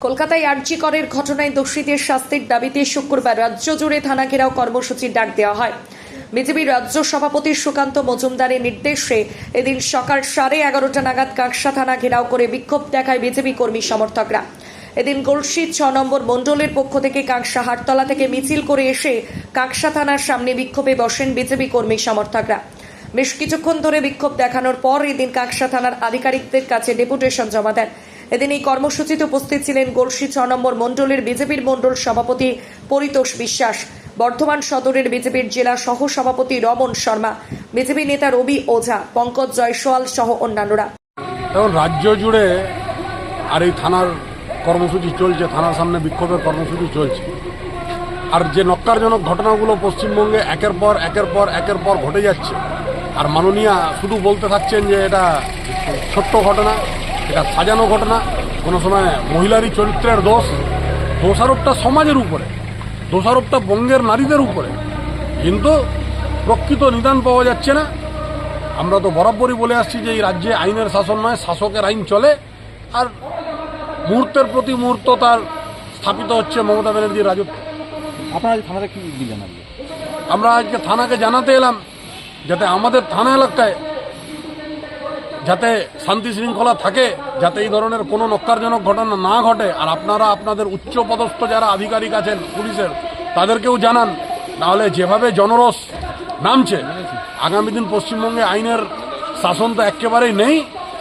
কলকাতায় আরজি করের ঘটনায় দোষীদের শাস্তির দাবিতে শুক্রবার রাজ্য জুড়ে থানা ঘেরাও কর্মসূচির ডাক দেওয়া হয়। বিজেপির রাজ্য সভাপতি সুকান্ত মজুমদারের নির্দেশে এদিন সকাল সাড়ে এগারোটা নাগাদ কাঁকসা থানা ঘেরাও করে বিক্ষোভ দেখায় বিজেপি কর্মী সমর্থকরা। এদিন গলসি ছ নম্বর মণ্ডলের পক্ষ থেকে কাঁকসা হাটতলা থেকে মিছিল করে এসে কাঁকসা থানার সামনে বিক্ষোভে বসেন বিজেপি কর্মী সমর্থকরা। বেশ কিছুক্ষণ ধরে বিক্ষোভ দেখানোর পর এদিন কাকসা থানার আধিকারিকদের কাছে ডেপুটেশন জমা দেন। এদিন এই কর্মসূচিতে উপস্থিত ছিলেন গলসি ছ নম্বর মণ্ডলের বিজেপির মণ্ডল সভাপতি পরিতোষ বিশ্বাস, বর্ধমান সদরের বিজেপির জেলা সহ সভাপতি রমন শর্মা, বিজেপি নেতা রবি ওঝা, পঙ্কজ জয়সওয়াল সহ অন্যান্যরা। এখন রাজ্য জুড়ে আর এই থানার কর্মসূচি চলছে, থানার সামনে বিক্ষোভের কর্মসূচি চলছে। আর যে নক্কারজনক ঘটনাগুলো পশ্চিমবঙ্গে একের পর একের পর একের পর ঘটে যাচ্ছে, আর মাননীয়া শুধু বলতে থাকছেন যে এটা ছোট্ট ঘটনা এটা সাজানো ঘটনা কোনো সময় মহিলারই চরিত্রের দোষ দোষারোপটা সমাজের উপরে দোষারোপটা বঙ্গের নারীদের উপরে। কিন্তু প্রকৃত নিদান পাওয়া যাচ্ছে না। আমরা তো বরাবরই বলে আসছি যে এই রাজ্যে আইনের শাসন নয় শাসকের আইন চলে। আর মুহূর্তের প্রতি মুহূর্ত তার স্থাপিত হচ্ছে মমতা ব্যানার্জির রাজত্ব। আপনারা থানাতে কি দিলেন আমরা আজকে থানাকে জানাতে এলাম যাতে আমাদের থানা এলাকায় যাতে শান্তি শৃঙ্খলা থাকে যাতে এই ধরনের কোনো নক্কারজনক ঘটনা না ঘটে। আর আপনারা আপনাদের উচ্চ পদস্থ যারা আধিকারিক আছেন পুলিশের তাদেরকেও জানান। নাহলে যেভাবে জনরস নামছে আগামী দিন পশ্চিমবঙ্গে আইনের শাসন তো একেবারেই নেই।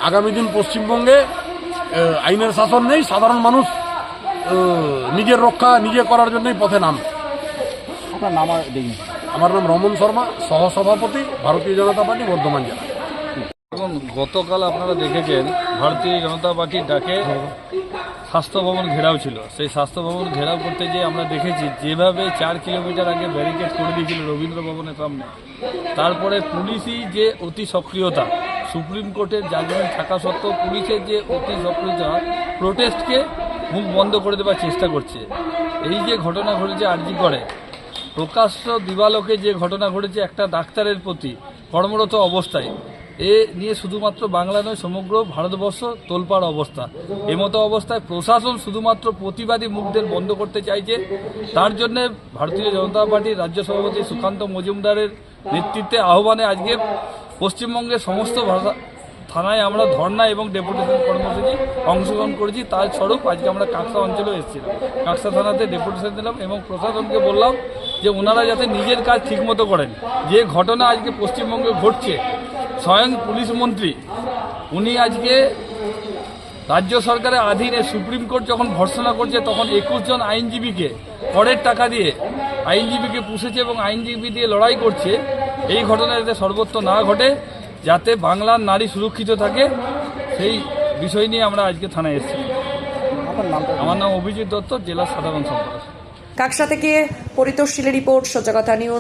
আগামী দিন পশ্চিমবঙ্গে আইনের শাসন নেই। সাধারণ মানুষ নিজের রক্ষা নিজে করার জন্যই পথে নামে। আপনার নাম আমার নাম রমন শর্মা সহসভাপতি ভারতীয় জনতা পার্টি বর্ধমান জেলা। এখন গতকাল আপনারা দেখেছেন, ভারতীয় জনতা পার্টির ডাকে স্বাস্থ্য ভবন ঘেরাও ছিল। সেই স্বাস্থ্য ভবন ঘেরাও করতে গিয়ে আমরা দেখেছি, যেভাবে চার কিলোমিটার আগে ব্যারিকেড করে দিয়েছিল রবীন্দ্র ভবনের সামনে, তারপরে পুলিশই যে অতি সক্রিয়তা, সুপ্রিম কোর্টের জাজমেন্ট থাকা সত্ত্বেও পুলিশের যে অতি সক্রিয়তা প্রোটেস্টকে মুখ বন্ধ করে দেওয়ার চেষ্টা করছে। এই যে ঘটনা ঘটেছে আরজি করে প্রকাশ্য দিবালোকে যে ঘটনা ঘটেছে, একটা ডাক্তারের প্রতি কর্মরত অবস্থায় এ নিয়ে শুধুমাত্র বাংলা নয়, সমগ্র ভারতবর্ষ তোলপাড় অবস্থা। এমতো অবস্থায় প্রশাসন শুধুমাত্র প্রতিবাদী মুখদের বন্ধ করতে চাইছে। তার জন্য ভারতীয় জনতা পার্টির রাজ্য সভাপতি সুকান্ত মজুমদারের নেতৃত্বে আহ্বানে আজকে পশ্চিমবঙ্গের সমস্ত ভাষা থানায় আমরা ধর্ণা এবং ডেপুটেশন কর্মসূচি অংশগ্রহণ করেছি। তার স্বরূপ আজকে আমরা কাকসা অঞ্চলেও এসেছিলাম। কাকসা থানাতে ডেপুটেশন দিলাম এবং প্রশাসনকে বললাম যে, ওনারা যাতে নিজের কাজ ঠিকমতো করেন। যে ঘটনা আজকে পশ্চিমবঙ্গে ঘটছে স্বয়ং পুলিশ মন্ত্রী, উনি আজকে রাজ্য সরকারের আধীনে সুপ্রিম কোর্ট যখন ভর্সনা করছে, তখন একুশ জন আইনজীবীকে করের টাকা দিয়ে, আইনজীবীকে পুষেছে এবং আইনজীবী দিয়ে লড়াই করছে। এই ঘটনা যাতে সর্বত্র না ঘটে, যাতে বাংলার নারী সুরক্ষিত থাকে, সেই বিষয় নিয়ে আমরা আজকে থানায় এসেছি। আমার নাম অভিজিৎ দত্ত, জেলা সাধারণ সম্পাদক। কাকসা থেকে পরিতোষ রিপোর্ট সজাগতা নিউজ।